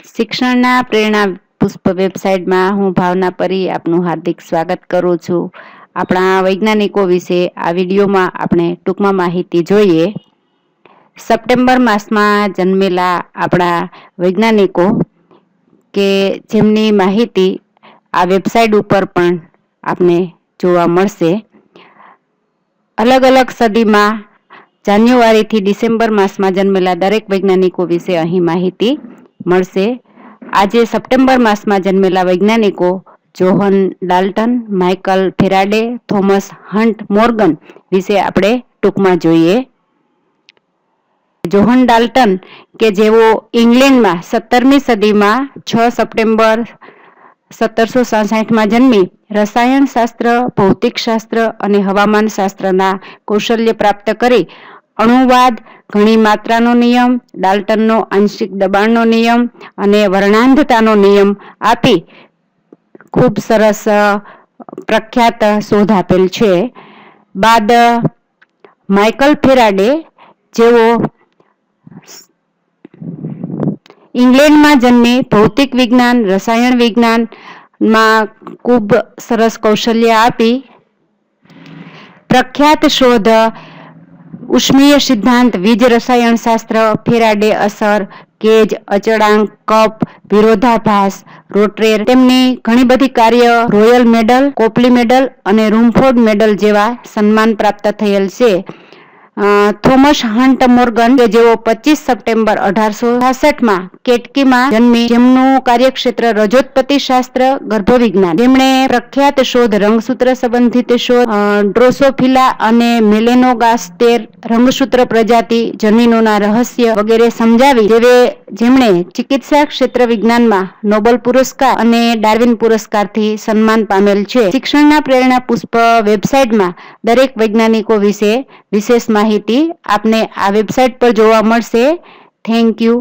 શિક્ષણના પ્રેરણા પુષ્પ વેબસાઇટમાં હું ભાવના પરી આપનું હાર્દિક સ્વાગત કરું છું. આપણા વૈજ્ઞાનિકો વિશે આ વિડીયોમાં આપણે ટૂંકમાં માહિતી જોઈએ. સપ્ટેમ્બર માસમાં જન્મેલા આપણા વૈજ્ઞાનિકો કે જેમની માહિતી આ વેબસાઇટ ઉપર પણ આપને જોવા મળશે. અલગ અલગ સદીમાં જાન્યુઆરીથી ડિસેમ્બર માસમાં જન્મેલા દરેક વૈજ્ઞાનિકો વિશે અહીં માહિતી મળશે. આજે સપ્ટેમ્બર માસમાં જન્મેલા વૈજ્ઞાનિકો John Dalton, Michael Faraday, Thomas Hunt Morgan વિશે આપણે ટૂંકમાં જોઈએ. જોહન ડાલ્ટન કે જેઓ ઇંગ્લેન્ડમાં સત્તરમી સદીમાં છ સપ્ટેમ્બર સત્તરસો સાસઠમાં જન્મી, રસાયણશાસ્ત્ર, ભૌતિકશાસ્ત્ર અને હવામાન શાસ્ત્રના કૌશલ્ય પ્રાપ્ત કરી અણુવાદ, ઘણી માત્રાનો નિયમ, ડાલ્ટનનો આંશિક દબાણનો નિયમ અને વર્ણાંધતાનો નિયમ આપી ખૂબ સરસ પ્રખ્યાત શોધ આપેલ છે. બાદ, માઇકલ ફેરાડે જેઓ ઇંગ્લેન્ડમાં જન્મી, ભૌતિક વિજ્ઞાન, રસાયણ વિજ્ઞાનમાં ખૂબ સરસ કૌશલ્ય આપી. પ્રખ્યાત શોધ ઉષ્મીય સિદ્ધાંત વીજ રસાયણશાસ્ત્ર ફેરાડે અસર, કેજ, અચળાંક, કપ, વિરોધાભાસ, રોટરેર તેમની ઘણી બધી કાર્ય રોયલ મેડલ, કોપલી મેડલ અને રૂમફોર્ડ મેડલ જેવા સન્માન પ્રાપ્ત થયેલ છે. થોમસ હન્ટ મોર્ગન કે જેઓ પચીસ સપ્ટેમ્બર અઢારસો છાસઠમાં કેટકીમાં જન્મી. જેમનું કાર્યક્ષેત્ર રજોત્પત્તિ શાસ્ત્ર ગર્ભવિજ્ઞાન. જેમણે પ્રખ્યાત શોધ રંગસૂત્ર સંબંધિત શોધ ડ્રોસોફિલા અને મેલેનોગાસ્ટેર રંગસૂત્ર પ્રજાતિ જનીનોના રહસ્ય વગેરે સમજાવી. જેવે, જેમણે ચિકિત્સા ક્ષેત્ર વિજ્ઞાનમાં નોબલ પુરસ્કાર અને ડાર્વિન પુરસ્કારથી સન્માન પામેલ છે. શિક્ષણના પ્રેરણા પુષ્પ વેબસાઇટમાં દરેક વૈજ્ઞાનિકો વિશે વિશેષ માહિતી આપને આ વેબસાઇટ પર જોવા મળશે. Thank you